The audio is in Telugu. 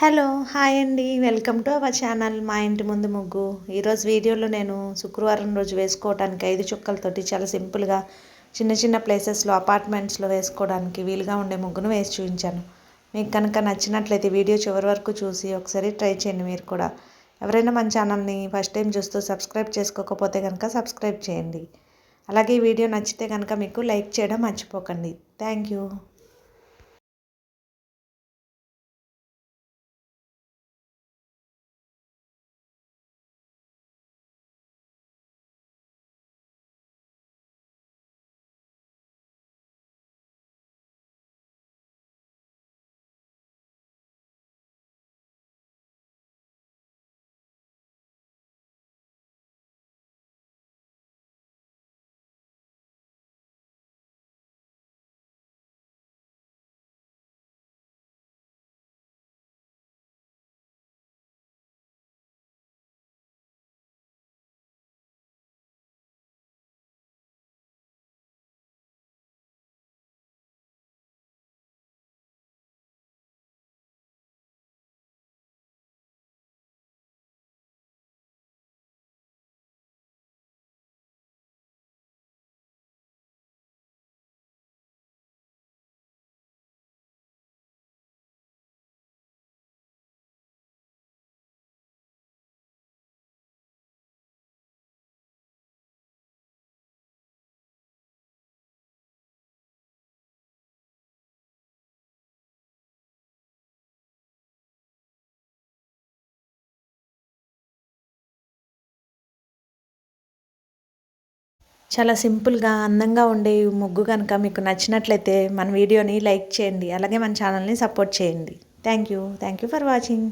హలో హాయ్ అండి. వెల్కమ్ టు అవర్ ఛానల్ మా ఇంటి ముందు ముగ్గు. ఈరోజు వీడియోలో నేను శుక్రవారం రోజు వేసుకోవడానికి ఐదు చుక్కలతోటి చాలా సింపుల్గా చిన్న చిన్న ప్లేసెస్లో అపార్ట్మెంట్స్లో వేసుకోవడానికి వీలుగా ఉండే ముగ్గును వేసి చూపించాను. మీకు కనుక నచ్చినట్లయితే వీడియో చివరి వరకు చూసి ఒకసారి ట్రై చేయండి మీరు కూడా. ఎవరైనా మన ఛానల్ని ఫస్ట్ టైం చూస్తూ సబ్స్క్రైబ్ చేసుకోకపోతే కనుక సబ్స్క్రైబ్ చేయండి. అలాగే ఈ వీడియో నచ్చితే కనుక మీకు లైక్ చేయడం మర్చిపోకండి. Thank you. చాలా సింపుల్గా అందంగా ఉండే ముగ్గు కనుక మీకు నచ్చినట్లయితే మన వీడియోని లైక్ చేయండి. అలాగే మన ఛానల్ని సపోర్ట్ చేయండి. Thank you thank you for watching.